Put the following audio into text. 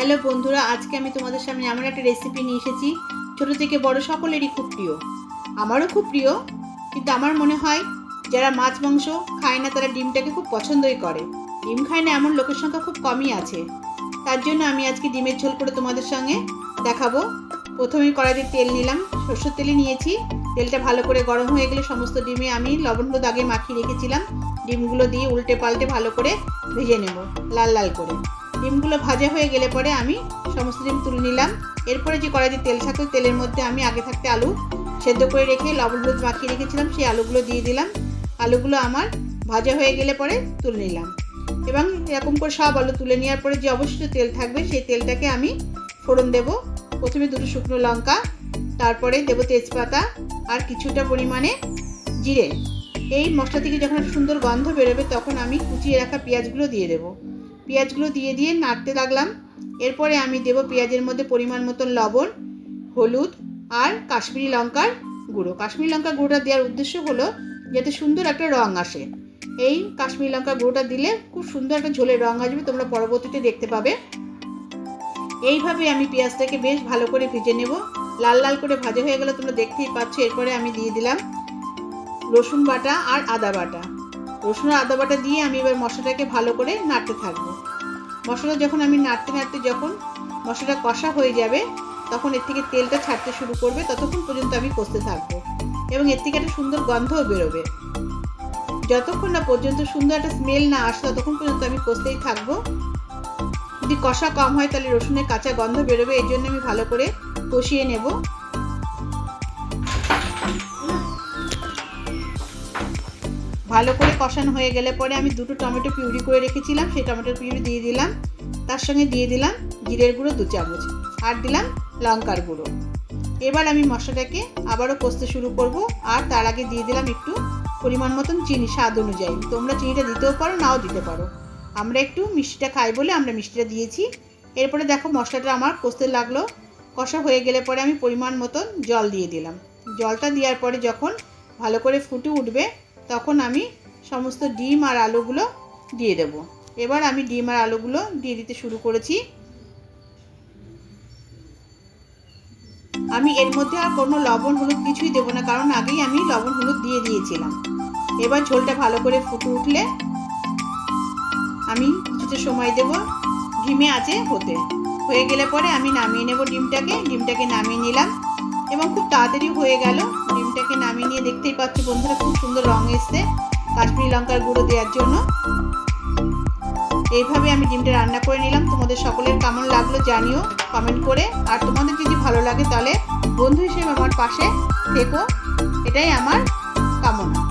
Hello বন্ধুরা, আজকে আমি তোমাদের সামনে এমন একটা রেসিপি নিয়ে এসেছি, ছোট থেকে বড় সকলেরই খুব প্রিয়। আমারও খুব প্রিয়, কিন্তু আমার মনে হয় যারা মাছ মাংস খায় না, তারা ডিমটাকে খুব পছন্দই করে। ডিম খায় না এমন লোকের সংখ্যা খুব কমই আছে। তার জন্য আমি আজকে ডিমের ঝোল করে তোমাদের সঙ্গে দেখাবো। প্রথমে কড়াইতে তেল নিলাম, সর্ষের তেলে নিয়েছি। তেলটা ভালো করে গরম হয়ে গেলে সমস্ত ডিমে আমি লবণ হলুদ আগে মাখিয়ে রেখেছিলাম। ডিমগুলো দিয়ে উল্টে পাল্টে ভালো করে ভেজে নেব, লাল লাল করে। ডিমগুলো ভাজা হয়ে গেলে পরে আমি সমস্ত ডিম তুলে নিলাম। এরপরে যে কড়াইতে তেল থাকতো তেলের মধ্যে আমি আগে থাকতে আলু সেদ্ধ করে রেখে লবণ হলুদ মাখিয়ে রেখেছিলাম, সেই আলুগুলো দিয়ে দিলাম। আলুগুলো আমার ভাজা হয়ে গেলে পরে তুলে নিলাম। এবং এরকম করে সব আলু তুলে নেওয়ার পরে যে অবশিষ্ট তেল থাকবে, সেই তেলটাকে আমি ফোড়ন দেব। প্রথমে দুটো শুকনো লঙ্কা, তারপরে দেবো তেজপাতা আর কিছুটা পরিমাণে জিরে। এই মশলা থেকে যখন সুন্দর গন্ধ বেরোবে, তখন আমি কুচিয়ে রাখা পেঁয়াজগুলো দিয়ে দেবো। পেঁয়াজগুলো দিয়ে দিয়ে নাড়তে লাগলাম। এরপরে আমি দেবো পেঁয়াজের মধ্যে পরিমাণ মতন লবণ, হলুদ আর কাশ্মীরি লঙ্কার গুঁড়ো। কাশ্মীরি লঙ্কার গুঁড়োটা দেওয়ার উদ্দেশ্য হলো যাতে সুন্দর একটা রং আসে। এই কাশ্মীরি লঙ্কার গুঁড়োটা দিলে খুব সুন্দর একটা ঝোলের রং আসবে, তোমরা পরবর্তীতে দেখতে পাবে। এইভাবে আমি পেঁয়াজটাকে বেশ ভালো করে ভেজে নেব। লাল লাল করে ভাজা হয়ে গেলে, তোমরা দেখতেই পাচ্ছ। এরপরে আমি দিয়ে দিলাম রসুন বাটা আর আদা বাটা। রসুন আদা বাটা দিয়ে আমি এবার মশলাটাকে ভালো করে নাড়তে থাকব। মশলা যখন আমি নাড়তে নাড়তে যখন মশলাটা কষা হয়ে যাবে, তখন এর থেকে তেলটা ছাড়তে শুরু করবে, ততক্ষণ পর্যন্ত আমি কষতে থাকব এবং এর থেকে একটা সুন্দর গন্ধও বেরোবে। যতক্ষণ না পর্যন্ত সুন্দর একটা স্মেল না আসে, ততক্ষণ পর্যন্ত আমি কষতেই থাকব। যদি কষা কম হয়, তাহলে রসুনের কাঁচা গন্ধ বেরোবে এই জন্য আমি ভালো করে কষিয়ে নেব। ভালো করে কষানো হয়ে গেলে পরে আমি দুটো টমেটো পিউরি করে রেখেছিলাম, সেই টমেটোর পিউরি দিয়ে দিলাম। তার সঙ্গে দিয়ে দিলাম জিরের গুঁড়ো দু চামচ, আর দিলাম লঙ্কার গুঁড়ো। এবার আমি মশলাটাকে আবারও কষতে শুরু করব, আর তার আগে দিয়ে দিলাম একটু পরিমাণ মতন চিনি স্বাদ অনুযায়ী। তোমরা চিনিটা দিতেও পারো, নাও দিতে পারো। আমরা একটু মিষ্টিটা খাই বলে আমরা মিষ্টিটা দিয়েছি। এরপরে দেখো মশলাটা আমার কষতে লাগল। কষা হয়ে গেলে পরে আমি পরিমাণ মতন জল দিয়ে দিলাম। জলটা দেওয়ার পরে যখন ভালো করে ফুটে উঠবে তখন আমি সমস্ত ডিম আর আলুগুলো দিয়ে দেব। এবার আমি ডিম আর আলুগুলো দিয়ে দিতে শুরু করেছি। আমি এর মধ্যে আর কোনো লবণ, হলুদ কিছুই দেবো না, কারণ আগেই আমি লবণ, হলুদ দিয়ে দিয়েছিলাম। এবার ঝোলটা ভালো করে ফুটে উঠলে আমি কিছুটা সময় দেব ডিমে আছে হতে। হয়ে গেলে পরে আমি নামিয়ে নেব ডিমটাকে। ডিমটাকে নামিয়ে নিলাম এবং খুব তাড়াতাড়ি হয়ে গেল ডিমটাকে নামিয়ে নিয়ে দেখতেই পাচ্ছি বন্ধুরা খুব সুন্দর রং এসছে। কাশ্মীরি লঙ্কার গুঁড়ো দেওয়ার জন্য। এইভাবে আমি ডিমটা রান্না করে নিলাম। তোমাদের সকলের কেমন লাগল জানিও কমেন্ট করে। আর তোমাদের যদি ভালো লাগে তাহলে বন্ধু হিসেবে আমার পাশে থেকো। এটাই আমার কামনা।